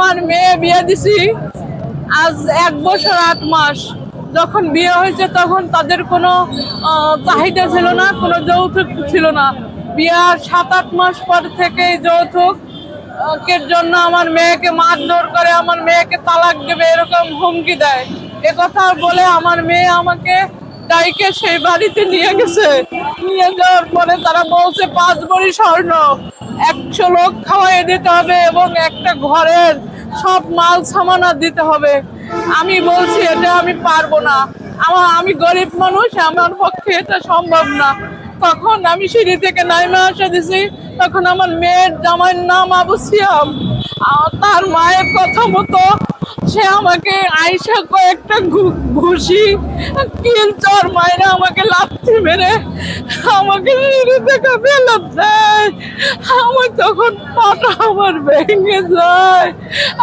আমার মেয়ে বিয়ে দিছি আজ এক বছর আট মাস। যখন বিয়ে হয়েছে তখন তাদের কোনো চাহিদা ছিল না, কোনো যৌতুক ছিল না। বিয়ার সাত আট মাস পর থেকে কের জন্য আমার মেয়েকে মারধর করে, আমার মেয়েকে তালাক দেবে, এরকম হুমকি দেয়। এ কথা বলে আমার মেয়ে আমাকে ডাইকে সেই বাড়িতে নিয়ে গেছে। নিয়ে যাওয়ার পরে তারা বলছে, পাঁচ বড়ি স্বর্ণ, একশো লোক খাওয়াই দিতে হবে এবং একটা ঘরের সব মাল সামানা দিতে হবে। আমি বলছি, এটা আমি পারব না। আমার, আমি গরিব মানুষ, আমার পক্ষে এটা সম্ভব না। তখন আমি সিঁড়ি থেকে নাইমে আসে দিছি, তখন আমার মেয়ের জামাইয়ের নাম আবু সিয়াম। তার মায়ের কথা মতো সে আমাকে আইসা কয়েকটা ঘুষি কিল চর মায়েরা আমাকে লাথি মেরে আমাকে সিঁড়ি থেকে দেয় আমার তখন পাটা আমার ভেঙে যায়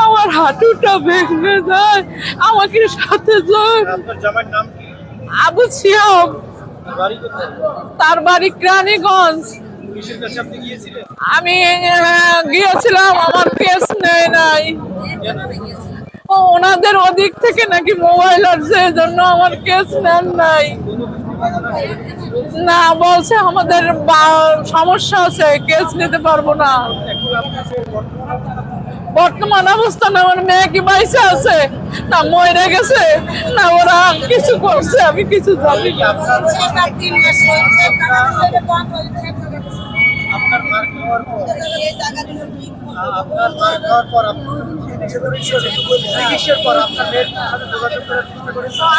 আমার হাঁটুটা ভেঙে যায় আমাকে সাথে আবু সিয়াম তার বাড়ি ক্রানীগঞ্জ। আমি গিয়েছিলাম আমার কেস নাই। ও, ওনাদের ওদিক থেকে নাকি মোবাইল আসছে এজন্য আমার কেস নেন নাই। না বলছে আমাদের বা- সমস্যা আছে কেস নিতে পারব না। বর্তমান বর্তমান অবস্থান আমার মেয়ে কি বাইসে আছে? না মরে গেছে? না ওরা কিছু করছে আমি কিছু জানি না। আপনার মার খাওয়ার পর? আপনার মার খাওয়ার পর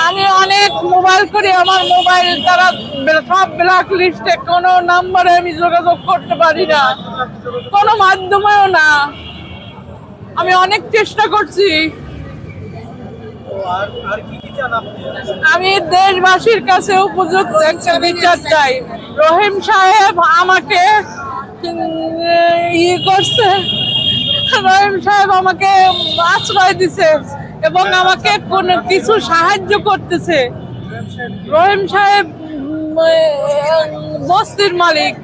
আমি অনেক মোবাইল করি, আমার মোবাইল তারা সব ব্ল্যাক লিস্টে কোনো নাম্বারে আমি যোগাযোগ করতে পারি না। কোনো মাধ্যমেও না। আমি অনেক চেষ্টা করছি। আমি দেশবাসীর কাছে উপযুক্ত একটা বিচার চাই। রহিম সাহেব আমাকে ইয়ে করছে। রহিম সাহেব আমাকে আশ্রয় দিছে এবং আমাকে কোনো কিছু সাহায্য করতেছে রহিম সাহেব বস্তির মালিক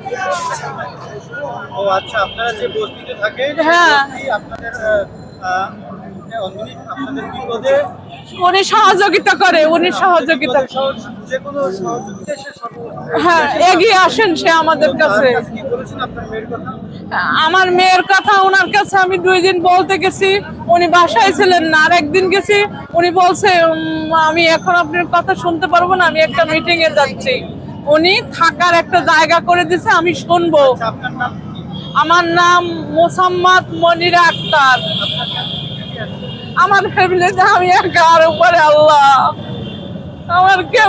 ও আচ্ছা আপনারা যে বস্তিতে থাকেন হ্যাঁ। আপনাদের উনি সহযোগিতা করে উনি সহযোগিতা বিপদে সহ- যে কোনো সহযোগিতা হ্যাঁ এগিয়ে আসেন সে আমাদের কাছে। আমার মেয়ের কথা ওনার কাছে আমি দুই দিন বলতে গেছি উনি বাসায় ছিলেন না আর একদিন গেছি উনি বলছে আমি এখন আপনার কথা শুনতে পারব না আমি একটা মিটিং এ যাচ্ছি। উনি থাকার একটা জায়গা করে দিছে আমি শুনব। আচ্ছা, আমার নাম মোসাম্মদ মনিরা আক্তার। আমার ফ্যামিলিতে আমি একা আর উপরে আল্লাহ আমার কেউ